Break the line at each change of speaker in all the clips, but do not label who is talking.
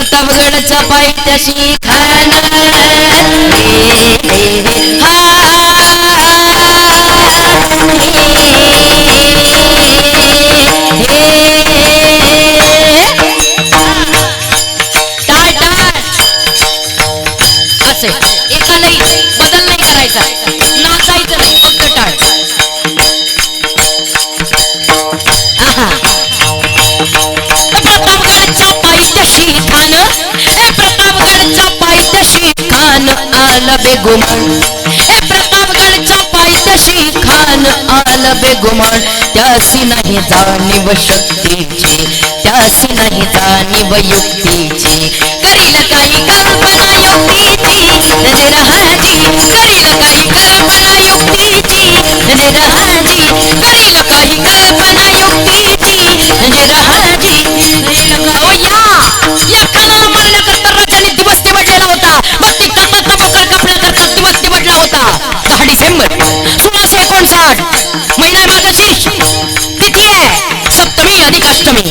प्रतापगडच्या पायथ्याशी खान आल बेगुमान. ए प्रतापगडच्या पायथ्याशी खान आल बेगुमान. त्यासी नाही जाणीव शक्तीची त्यासी नाही जाणीव युक्तीची. सप्तमी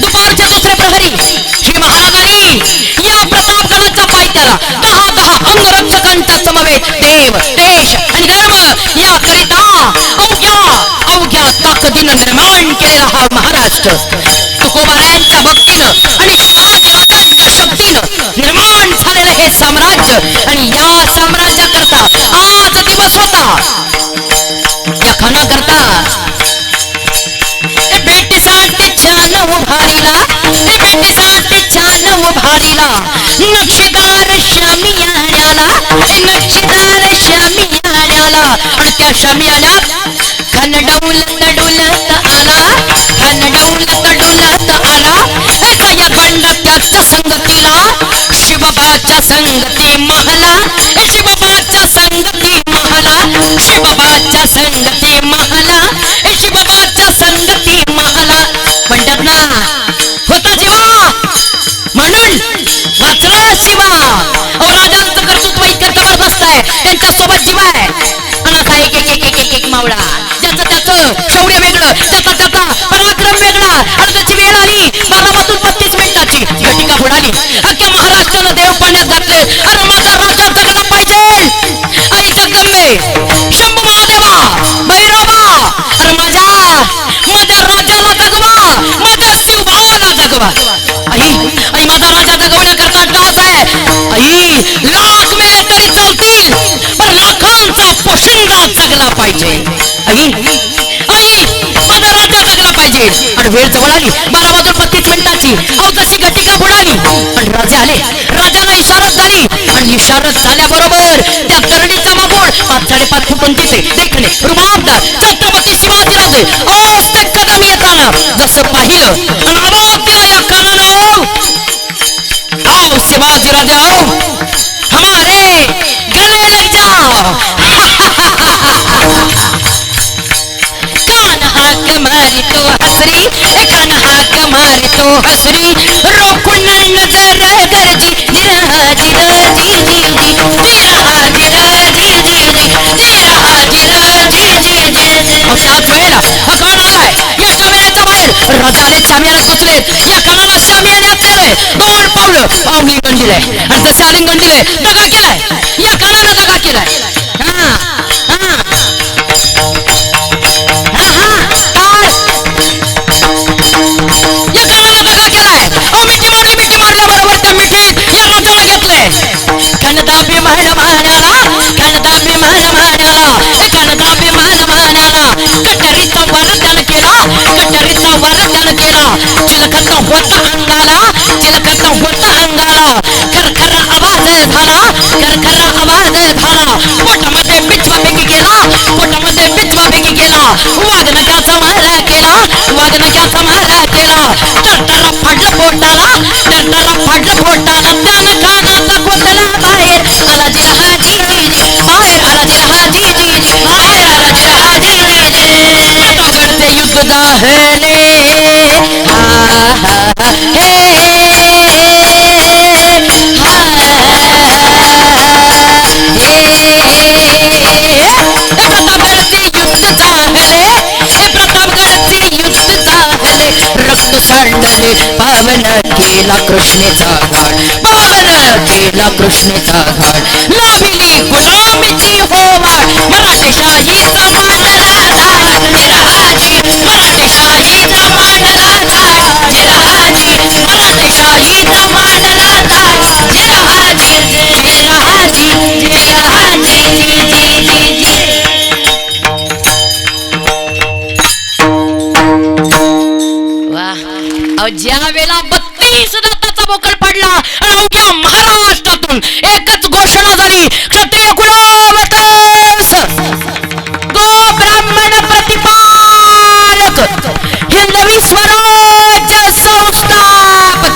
दुपारच्या दुसऱ्या प्रहरी ही महाराजांनी या प्रताप प्रतापगडाच्या पायथ्याला दहा दहा अंगरक्षकांचा समवेत देव देश आणि धर्म. याकरिता अवघ्या अवघ्या ताकदीनं निर्माण केलेला हा महाराष्ट्र. तुकोबारायांच्या भक्तीनं. शमी आला शामियाण्यात खनडौलत डुलत आला. खनडौलत डुलत आला. या जय खंड संगतीला शिवबाच्या संगती महला. शिवबाच्या संगती महला. शिवबाच्या संगती महला. शिवबाच्या संगती महला. म्हणतात ना होता जीवा म्हणून वाचला शिवा. अहो राजांचं कर्तृत्व इतकं जबरदस्त आहे त्यांच्यासोबत आहे लाख मेले तरी चालतील पण लाखांचा पोशिंदा जगला पाहिजे. आई आई माझा राजा जगला पाहिजे. आणि वेळ जवळ आली बारा वाजून बत्तीस मिनिटाची. अहो जशी घटिका बुडाली आणि राजे आले. राजाला इशारत झाली. आणि इशारत झाल्याबरोबर त्या तरणीचा मागोड पाच साडेपाच फूट उंचीचे देखणे रुबाबदार छत्रपती शिवाजीराजे अस्ते कदम येताना जसं पाहिलं आणि आवाज दिला या कानानं आओ शिवाजी राजा आओ हाक मारी तो हसरी ए कान हाक मारी तो हसरी. रोखून नजर गरजी निरहाजी राजी जी जी. निरहाजी राजी जी जी. निरहाजी राजी जी जी. अहो त्याच वेळेला हा कान आलाय या शामियाण्याच्या बाहेर राजा आले शामियाण्यात बसलेत या कानाला शामियाण्यात केलंय. दोन पावलं आलिंगन दिलंय आणि जसे आलिंगन दिलंय दगा केलाय. या कानानं दगा केलाय. चिलखत होता अंगाला चिलखत होता अंगाला खरखर आवाज झाला खरखर आवाज झाला पोटामध्ये पिचवा फेकी केला पोटामध्ये पिचवा फेकी केला वाघनक्याचा मारा केला वाघनक्याचा मारा पावन केला कृष्णेचा घाट पावन केला कृष्णेचा घाट लाभिली गुलामीची हो वाट मराठेशाहीचा शाहीचा अहो ज्या वेळेला बत्तीस रथाचा बोकड पडला आणि अवघ्या महाराष्ट्रातून एकच घोषणा झाली क्षत्रिय कुलावतस गो ब्राह्मण प्रतिपालक हिंदवी स्वराज्य संस्थापक.